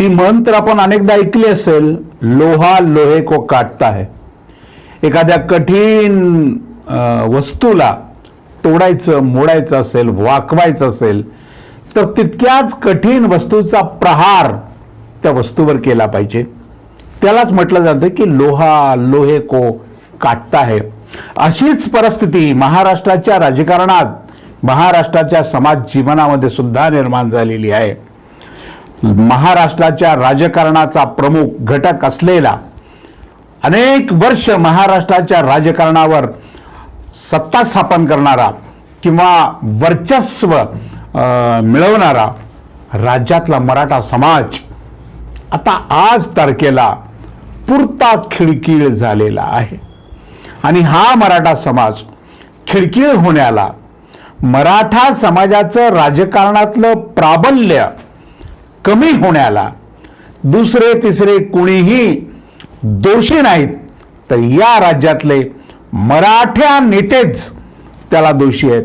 ती म्हण तर आपण अनेकदा ऐकली असेल लोहा लोहे को काटता है. एखाद्या कठीण वस्तूला तोडायचं मोडायचं असेल वाकवायचं असेल तर तितक्याच कठीण वस्तूचा प्रहार त्या वस्तूवर केला पाहिजे. त्यालाच म्हटलं जातं की लोहा लोहे को काटता है. अशीच परिस्थिती महाराष्ट्राच्या राजकारणात महाराष्ट्राच्या समाज जीवनामध्ये सुद्धा निर्माण झालेली आहे. महाराष्ट्राच्या राजकारणाचा प्रमुख घटक असलेला अनेक वर्ष महाराष्ट्राच्या राजकारणावर सत्ता स्थापन करणारा किंवा वर्चस्व मिळवणारा राज्यातला मराठा समाज आता आज तारखेला पुरता खिडकीळ झालेला आहे. आणि हा मराठा समाज खिडकीळ होण्याला मराठा समाजाचं राजकारणातलं प्राबल्य कमी होण्याला दुसरे तिसरे कुणीही दोषी नाहीत तर या राज्यातले मराठ्या नेतेच त्याला दोषी आहेत.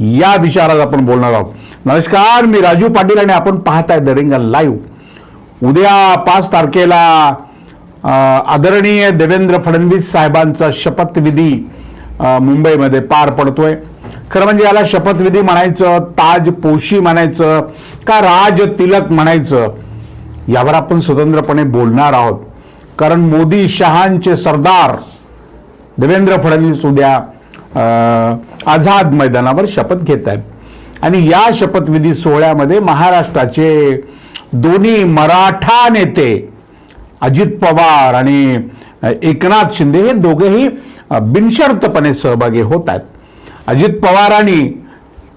या विचारात आपण बोलणार आहोत. नमस्कार मी राजू पाटील आणि आपण पाहताय द रिंगल लाईव्ह. उद्या पाच तारखेला आदरणीय देवेंद्र फडणवीस साहेबांचा शपथविधी मुंबईमध्ये पार पडतोय. खरं म्हणजे याला शपथविधी म्हणायचं ताज पोशी म्हणायचं का राज तिलक म्हणायचं यावर आपण स्वतंत्रपणे बोलणार आहोत. कारण मोदी शहांचे सरदार देवेंद्र फडणवीस उद्या आझाद मैदानावर शपथ घेत आहेत. आणि या शपथविधी सोहळ्यामध्ये महाराष्ट्राचे दोन्ही मराठा नेते अजित पवार आणि एकनाथ शिंदे हे दोघेही बिनशर्तपणे सहभागी होत आहेत. अजित पवारांनी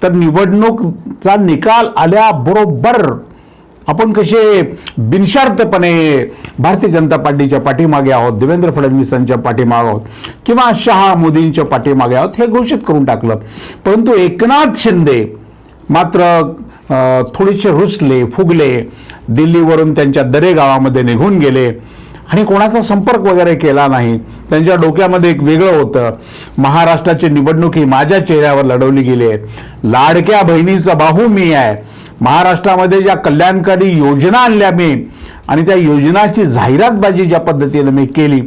तर निवडणूकचा निकाल आल्याबरोबर आपण कसे बिनशार्थपणे भारतीय जनता पार्टीच्या पाठीमागे आहोत देवेंद्र फडणवीसांच्या पाठीमागे आहोत किंवा शहा मोदींच्या पाठीमागे आहोत हे घोषित करून टाकलं. परंतु एकनाथ शिंदे मात्र थोडेसे रुसले फुगले दिल्लीवरून त्यांच्या दरेगावामध्ये निघून गेले. आणि कोणाचा संपर्क वगैरे केला नाही. त्यांच्या डोक्यामध्ये एक वेगळं होतं. महाराष्ट्राची निवडणूक ही माझ्या चेहऱ्यावर लढवली गेली आहे. लाडक्या बहिणीचा बाहू मी आहे. महाराष्ट्रामध्ये ज्या कल्याणकारी योजना आणल्या मी आणि त्या योजनाची जाहिरातबाजी ज्या पद्धतीनं मी केली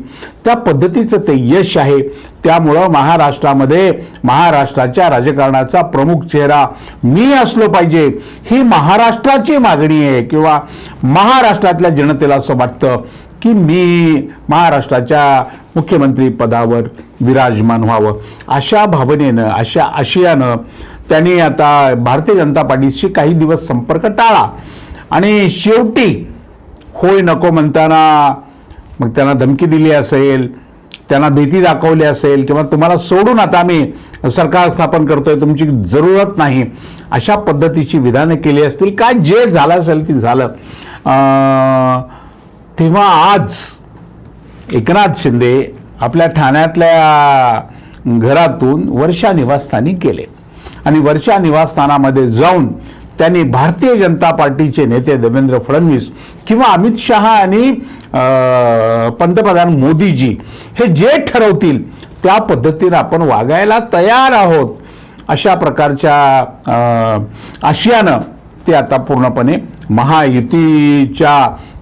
त्या पद्धतीचं ते यश आहे. त्यामुळं महाराष्ट्रामध्ये महाराष्ट्राच्या राजकारणाचा प्रमुख चेहरा मी असलो पाहिजे ही महाराष्ट्राची मागणी आहे किंवा महाराष्ट्रातल्या जनतेला असं वाटतं. की मी महाराष्ट्राच्या मुख्यमंत्री पदावर विराजमान व्हावं. अशा भावनेनं अशा आशयानं त्यांनी आता भारतीय जनता पार्टीशी काही दिवस संपर्क टाळा. आणि शेवटी होय नको म्हणताना मग त्यांना धमकी दिली असेल त्यांना भीती दाखवली असेल किंवा तुम्हाला सोडून आता आम्ही सरकार स्थापन करतोय तुमची जरूरत नाही. अशा पद्धतीची विधानं केली असतील. काय जे झालं असेल ते झालं. तेव्हा आज एकनाथ शिंदे आपल्या ठाण्यातल्या घरातून वर्षा निवासस्थानी गेले. आणि वर्षा निवासस्थानामध्ये जाऊन त्यांनी भारतीय जनता पार्टीचे नेते देवेंद्र फडणवीस किंवा अमित शहा आणि पंतप्रधान मोदीजी हे जे ठरवतील त्या पद्धतीनं आपण वागायला तयार आहोत अशा प्रकारच्या आशियानं ते आता पूर्णपणे महायुतीच्या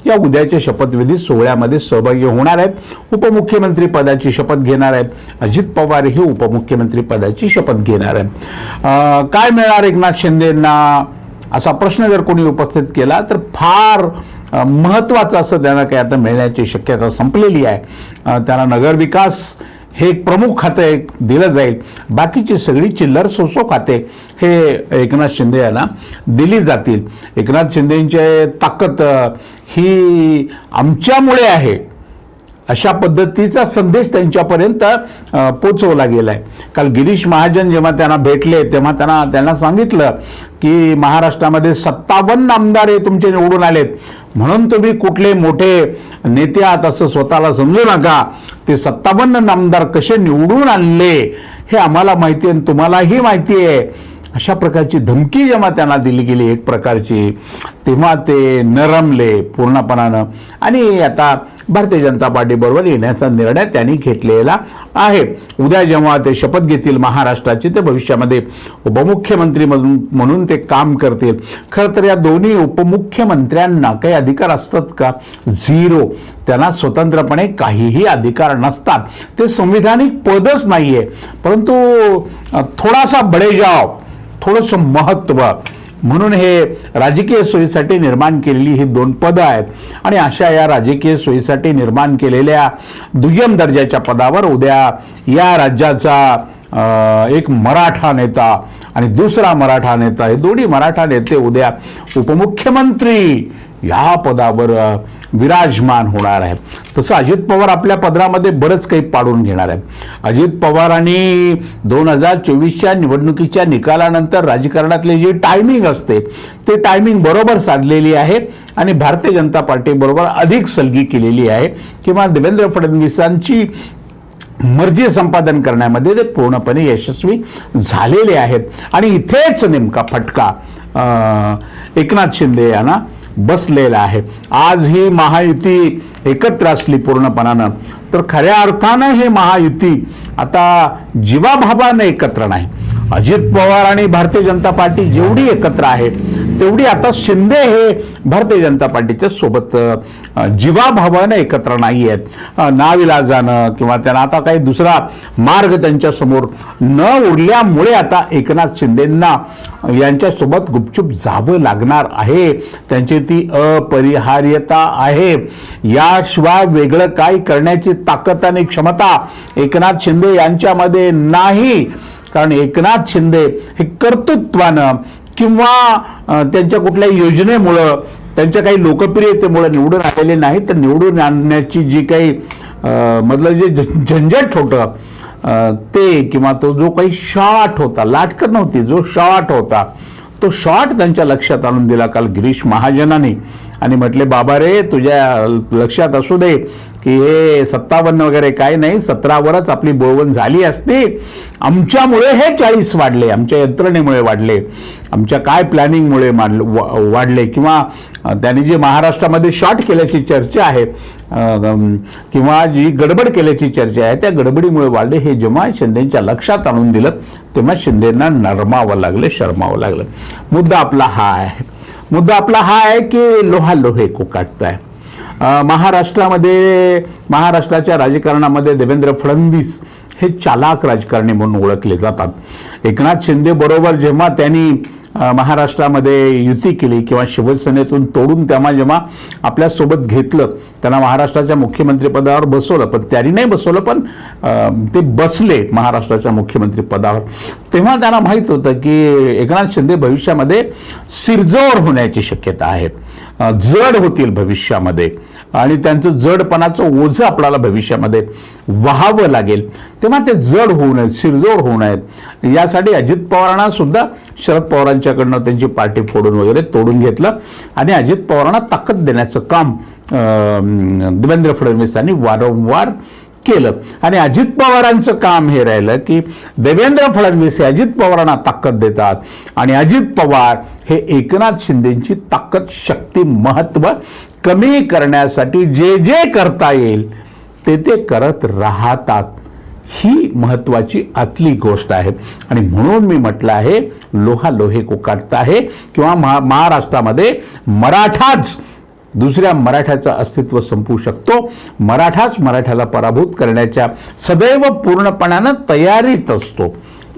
या उद्याच्या शपथविधी सोहळ्यामध्ये सहभागी होणार आहेत. उपमुख्यमंत्री पदाची शपथ घेणार आहेत. अजित पवार हे उपमुख्यमंत्री पदाची शपथ घेणार आहेत. काय मिळणार एकनाथ शिंदेंना? असा प्रश्न जर कोणी उपस्थित केला तर फार महत्त्वाचं असं त्यांना काही आता मिळण्याची शक्यता संपलेली आहे. त्यांना नगरविकास हे एक प्रमुख खातं एक दिलं जाईल. बाकीची सगळी चिल्लर सोसो खाते हे एकनाथ शिंदे यांना दिली जातील. एकनाथ शिंदेंचे ताकद ही आमच्यामुळे आहे. अशा पद्धतीचा संदेश त्यांच्यापर्यंत पोचवला पोचवला गेलाय. काल गिरीश महाजन जेव्हा त्यांना भेटले तेव्हा त्यांना त्यांना सांगितलं की महाराष्ट्रामध्ये सत्तावन्न आमदार हे तुमचे निवडून आलेत. म्हणून तुम्ही कुठले मोठे नेते आहात असं स्वतःला समजू नका. ते सत्तावन्न आमदार कसे निवडून आणले हे आम्हाला माहिती आहे आणि तुम्हालाही माहिती आहे. अशा प्रकारची धमकी जेव्हा त्यांना दिली गेली एक प्रकारची तेव्हा ते नरमले पूर्णपणानं. आणि आता भारतीय जनता पार्टीबरोबर येण्याचा निर्णय त्यांनी घेतलेला आहे. उद्या जेव्हा ते शपथ घेतील महाराष्ट्राचे ते भविष्यामध्ये उपमुख्यमंत्री म्हणून म्हणून ते काम करतील. खरं तर या दोन्ही उपमुख्यमंत्र्यांना काही अधिकार असतात का? झिरो. त्यांना स्वतंत्रपणे काहीही अधिकार नसतात. ते संविधानिक पदच नाही आहे परंतु थोडासा बडेजाव थोडंसं महत्त्व म्हणून हे राजकीय सोयीसाठी निर्माण केलेली ही दोन पदं आहेत. आणि अशा या राजकीय सोयीसाठी निर्माण केलेल्या दुय्यम दर्जाच्या पदावर उद्या या राज्याचा एक मराठा नेता आणि दुसरा मराठा नेता हे दोन्ही मराठा नेते उद्या उपमुख्यमंत्री या पदावर विराजमान होणार आहे तसं अजित पवार आपल्या पदरामध्ये बरंच काही पाडून घेणार आहे अजित पवारांनी दोन हजार चोवीसच्या निवडणुकीच्या निकालानंतर राजकारणातले जे टायमिंग असते ते टायमिंग बरोबर साधलेली आहे आणि भारतीय जनता पार्टीबरोबर अधिक सलगी केलेली आहे. किंवा देवेंद्र फडणवीसांची मर्जी संपादन करण्यामध्ये ते पूर्णपणे यशस्वी झालेले आहेत. आणि इथेच नेमका फटका एकनाथ शिंदे यांना बसलेला आहे. आज ही महायुती एकत्र असली पूर्णपणानं. तर खऱ्या अर्थानं हे महायुती आता जीवाभावानं एकत्र नाही. अजित पवार आणि भारतीय जनता पार्टी जेवढी एकत्र आहे तेवढी आता शिंदे हे भारतीय जनता पार्टीच्या सोबत जीवाभावानं एकत्र नाही आहेत नाविला जाणं किंवा त्यांना आता काही दुसरा मार्ग त्यांच्यासमोर न उरल्यामुळे आता एकनाथ शिंदेंना यांच्यासोबत गुपचूप जावं लागणार आहे. त्यांची ती अपरिहार्यता आहे. याशिवाय वेगळं काय करण्याची ताकद आणि क्षमता एकनाथ शिंदे यांच्यामध्ये नाही. कारण एकनाथ शिंदे हे कर्तृत्वानं किंवा त्यांच्या कुठल्या योजनेमुळं त्यांच्या काही लोकप्रियतेमुळं निवडून आलेले नाही तर निवडून आणण्याची जी काही मधलं जे झ- झंझट होतं ते किंवा तो जो काही शॉट होता लाटकर नव्हती जो शॉट होता तो शॉट त्यांच्या लक्षात आणून दिला काल गिरीश महाजनाने. आणि म्हटले बाबा रे तुझ्या लक्षात असू दे की हे सत्तावन्न वगैरे काय नाही सतरावरच आपली बोळवण झाली असती आमच्यामुळे हे चाळीस वाढले आमच्या यंत्रणेमुळे वाढले आमच्या काय प्लॅनिंगमुळे माडल- वा- वाढले किंवा त्यांनी जे महाराष्ट्रामध्ये शॉर्ट केल्याची चर्चा आहे किंवा जी गडबड केल्याची चर्चा आहे त्या गडबडीमुळे वाढले हे जेव्हा शिंदेच्या लक्षात आणून दिलं तेव्हा शिंदेंना नरमावं लागलं शरमावं लागलं. मुद्दा आपला हा आहे. मुद्दा आपला हा आहे की लोहा लोहे को काटताय महाराष्ट्रामध्ये महाराष्ट्राच्या राजकारणामध्ये देवेंद्र फडणवीस हे चालाक राजकारणी म्हणून ओळखले जातात. एकनाथ शिंदे बरोबर जेव्हा त्यांनी महाराष्ट्रामध्ये युती केली किंवा शिवसेनेतून तोडून तेव्हा जेव्हा आपल्यासोबत घेतलं त्यांना महाराष्ट्राच्या मुख्यमंत्रीपदावर बसवलं पण त्यांनी नाही बसवलं पण ते बसले महाराष्ट्राच्या मुख्यमंत्रीपदावर. तेव्हा त्यांना माहीत होतं की एकनाथ शिंदे भविष्यामध्ये सिरजोर होण्याची शक्यता आहे. जड होतील भविष्यामध्ये. आणि त्यांचं जडपणाचं ओझं आपल्याला भविष्यामध्ये व्हावं लागेल. तेव्हा ते जड होऊ नयेत शिरजोड होऊ नयेत. यासाठी अजित पवारांना सुद्धा शरद पवारांच्याकडनं त्यांची पार्टी फोडून वगैरे तोडून घेतलं. आणि अजित पवारांना ताकद देण्याचं काम देवेंद्र फडणवीसांनी वारंवार केलं. आणि अजित पवारांचं काम हे राहिलं की देवेंद्र फडणवीस हे अजित पवारांना ताकद देतात. आणि अजित पवार हे एकनाथ शिंदेची ताकद शक्ती महत्त्व कमी करण्यासाठी जे जे करता येईल ते ते करत राहतात. ही महत्त्वाची आतली गोष्ट आहे. आणि म्हणून मी म्हटलं आहे लोहा लोहे को काटता आहे किंवा महा महाराष्ट्रामध्ये मराठाच दुसऱ्या मराठ्याचं अस्तित्व संपू शकतो. मराठाच मराठ्याला पराभूत करण्याच्या सदैव पूर्णपणानं तयारीत असतो.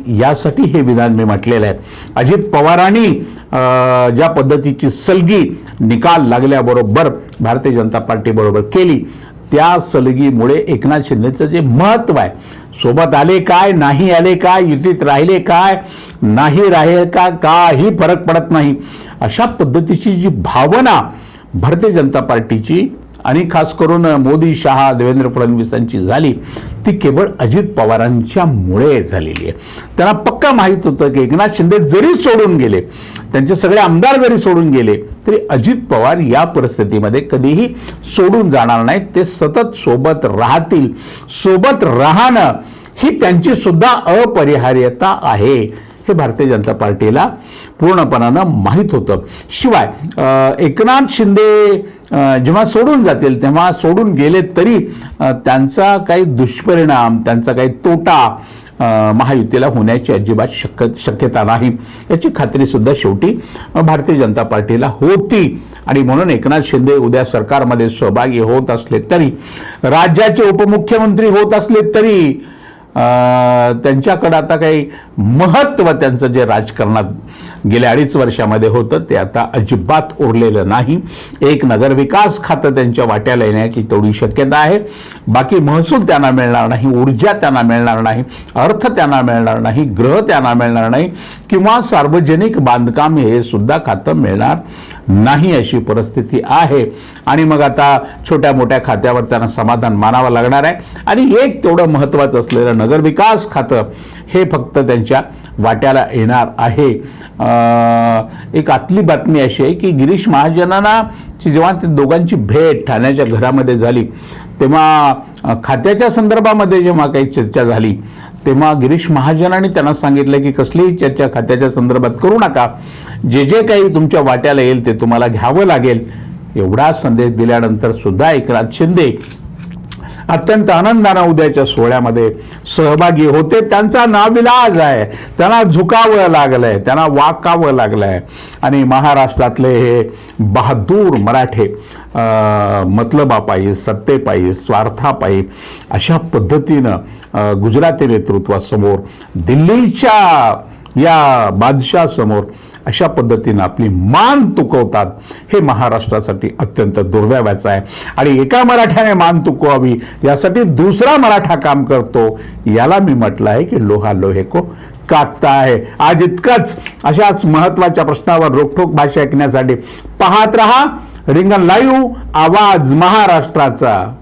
यासाठी हे विधान मी म्हटलेलं आहे. अजित पवारांनी ज्या पद्धतीची सलगी निकाल लागल्याबरोबर भारतीय जनता पार्टीबरोबर केली त्या सलगीमुळे एकनाथ शिंदेचं जे महत्त्व आहे सोबत आले काय नाही आले काय युतीत राहिले काय नाही राहिले का काही फरक पडत नाही अशा पद्धतीची जी भावना भारतीय जनता पार्टीची आणि खास करून मोदी शहा देवेंद्र फडणवीसांची झाली ती केवळ अजित पवारांच्यामुळे झालेली आहे. त्यांना पक्का माहीत होतं की एकनाथ शिंदे जरी सोडून गेले त्यांचे सगळे आमदार जरी सोडून गेले तरी अजित पवार या परिस्थितीमध्ये कधीही सोडून जाणार नाहीत. ते सतत सोबत राहतील. सोबत राहणं ही त्यांची सुद्धा अपरिहार्यता आहे. हे भारतीय जनता पार्टीला पूर्णपणानं माहीत होतं. शिवाय एकनाथ शिंदे जेव्हा सोडून जातील तेव्हा सोडून गेले तरी त्यांचा काही दुष्परिणाम त्यांचा काही तोटा महायुतीला होण्याची अजिबात शक्य शक्यता नाही. याची खात्रीसुद्धा शेवटी भारतीय जनता पार्टीला होती. आणि म्हणून एकनाथ शिंदे उद्या सरकारमध्ये सहभागी होत असले तरी राज्याचे उपमुख्यमंत्री होत असले तरी त्यांच्याकडं आता काही महत्त्व त्यांचं जे राजकारणात गेल्या अडीच वर्षामध्ये होतं ते आता अजिबात उरलेलं नाही. एक नगरविकास खातं त्यांच्या वाट्याला येण्याची तेवढी शक्यता आहे. बाकी महसूल त्यांना मिळणार नाही ऊर्जा त्यांना मिळणार नाही अर्थ त्यांना मिळणार नाही ग्रह त्यांना मिळणार नाही किंवा सार्वजनिक बांधकाम हे सुद्धा खातं मिळणार नाही अशी परिस्थिती आहे. आणि मग आता छोट्या मोठ्या खात्यावर त्यांना समाधान मानावं लागणार आहे. आणि एक तेवढं महत्त्वाचं असलेलं नगरविकास खातं हे फक्त त्यांच्या वाट्याला येणार आहे. एक आतली बातमी अशी आहे की गिरीश महाजनांना जेव्हा ते दोघांची भेट ठाण्याच्या घरामध्ये झाली तेव्हा खात्याच्या संदर्भामध्ये जेव्हा काही चर्चा झाली तेव्हा गिरीश महाजनांनी त्यांना सांगितलं की कसलीही चर्चा खात्याच्या संदर्भात करू नका. जे जे काही तुमच्या वाट्याला येईल ते तुम्हाला घ्यावं लागेल. एवढा संदेश दिल्यानंतर सुद्धा एकनाथ शिंदे अत्यंत आनंदानं उद्याच्या सोहळ्यामध्ये सहभागी होते. त्यांचा नाविलाज आहे. त्यांना झुकावं लागलंय. त्यांना वाकावं लागलंय. आणि महाराष्ट्रातले हे बहादूर मराठे मतलबापायी सत्तेपायी स्वार्थापायी अशा पद्धतीनं गुजराती नेतृत्वासमोर दिल्लीच्या या बादशासमोर अशा पद्धतीनं आपली मान तुकवतात हे महाराष्ट्रासाठी अत्यंत दुर्दैवाचं आहे. आणि एका मराठ्याने मान तुकवावी यासाठी दुसरा मराठा काम करतो याला मी म्हटलं आहे की लोहा लोहे को काटता आहे. आज इतकंच अशाच महत्त्वाच्या प्रश्नावर रोखोक भाषा ऐकण्यासाठी पाहत रहा. रिंगण लाईव्ह आवाज महाराष्ट्राचा.